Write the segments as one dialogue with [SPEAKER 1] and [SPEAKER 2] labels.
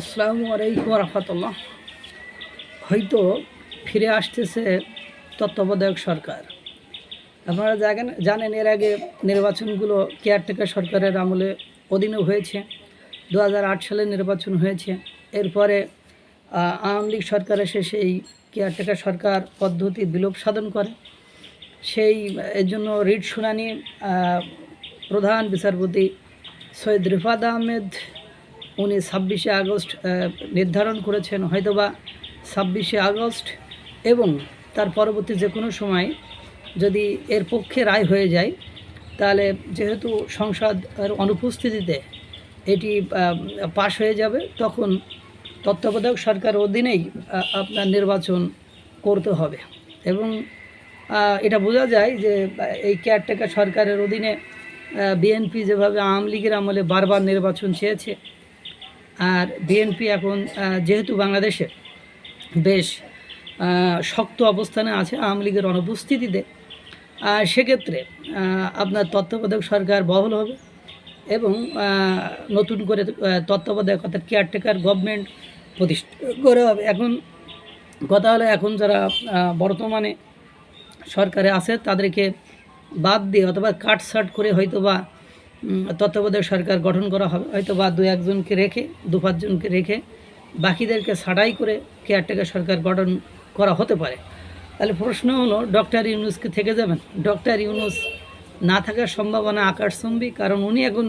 [SPEAKER 1] আসসালামু আলাইকুম রহমতুল্লাহ হয়তো ফিরে আসতেছে তত্ত্বাবধায়ক সরকার। আপনারা জানেন জানেন এর আগে নির্বাচনগুলো কেয়ারটেকার সরকারের আমলে অধীনে হয়েছে। দু হাজার আট সালে নির্বাচন হয়েছে। এরপরে আওয়ামী লীগ সরকার এসে সেই কেয়ারটেকার সরকার পদ্ধতি বিলোপ সাধন করে। সেই, এর জন্য রিট শুনানি প্রধান বিচারপতি সৈয়দ রিফাদ আহমেদ উনি ছাব্বিশে আগস্ট নির্ধারণ করেছেন হয়তোবা ছাব্বিশে আগস্ট এবং তার পরবর্তী যে কোনো সময় যদি এর পক্ষে রায় হয়ে যায়, তাহলে যেহেতু সংসদের অনুপস্থিতিতে এটি পাশ হয়ে যাবে, তখন তত্ত্বাবধায়ক সরকার অধীনেই আপনার নির্বাচন করতে হবে। এবং এটা বোঝা যায় যে এই কেয়ারটেকার সরকারের অধীনে বিএনপি যেভাবে আওয়ামী লীগের আমলে বারবার নির্বাচন চেয়েছে আর বিএনপি এখন যেহেতু বাংলাদেশে বেশ শক্ত অবস্থানে আছে আওয়ামী লীগের অনুপস্থিতিতে সেক্ষেত্রে আপনার তত্ত্বাবধায়ক সরকার বহল হবে এবং নতুন করে তত্ত্বাবধায়ক অর্থাৎ কেয়ারটেকার গভর্নমেন্ট প্রতিষ্ঠা করে হবে। এখন কথা হলো, এখন যারা বর্তমানে সরকারে আছে তাদেরকে বাদ দিয়ে অথবা কাটসাট করে হয়তো বা তত্ত্বাবধায়ক সরকার গঠন করা হবে। হয়তো বা দু একজনকে রেখে, দু পাঁচজনকে রেখে বাকিদেরকে ছাড়াই করে কেয়ারটেকার সরকার গঠন করা হতে পারে। তাহলে প্রশ্ন হলো ডক্টর ইউনুসকে থেকে যাবেন? ডক্টর ইউনুস না থাকার সম্ভাবনা আকাশচম্বী, কারণ উনি এখন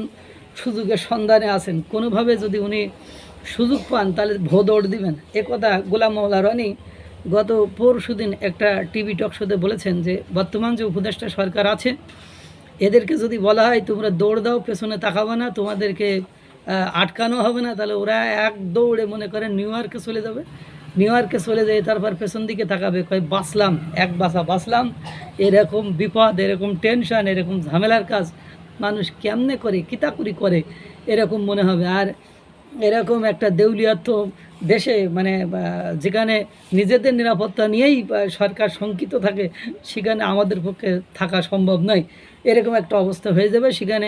[SPEAKER 1] সুযোগের সন্ধানে আছেন। কোনোভাবে যদি উনি সুযোগ পান, তাহলে ভোদৌড় দিবেন। এ কথা গোলাম মৌলা রনি গত পরশু দিন একটা টিভি টক শোতে বলেছেন যে, বর্তমান যে উপদেষ্টা সরকার আছে এদেরকে যদি বলা হয়, তোমরা দৌড় দাও, পেছনে তাকাবে না, তোমাদেরকে আটকানো হবে না, তাহলে ওরা এক দৌড়ে মনে করেন নিউ ইয়র্কে চলে যাবে। নিউ ইয়র্কে চলে যায় তারপর পেছন দিকে তাকাবে, কয়, বাঁচলাম, এক বাসা বাঁচলাম। এরকম বিপদ, এরকম টেনশন, এরকম ঝামেলার কাজ মানুষ কেমনে করে কিতাকুরি করে, এরকম মনে হবে। আর এরকম একটা দেউলিয়াত্ম দেশে মানে যেখানে নিজেদের নিরাপত্তা নিয়েই সরকার শঙ্কিত থাকে, সেখানে আমাদের পক্ষে থাকা সম্ভব নয়। এরকম একটা অবস্থা হয়ে যাবে। সেখানে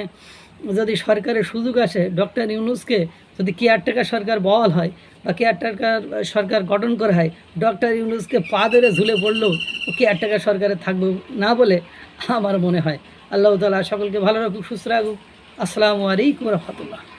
[SPEAKER 1] যদি সরকারের সুযোগ আসে, ডক্টর ইউনুসকে যদি কেয়ারটেকার সরকার বহাল হয়, বা কেয়ারটেকার সরকার গঠন করা হয়, ডক্টর ইউনুসকে পা ধরে ঝুলে পড়লেও কেয়ারটেকার সরকারে থাকবে না বলে আমার মনে হয়। আল্লাহ তালা সকলকে ভালো রাখুক, সুস্থ রাখুক। আসসালামু আলাইকুম রহমতুল্লাহ।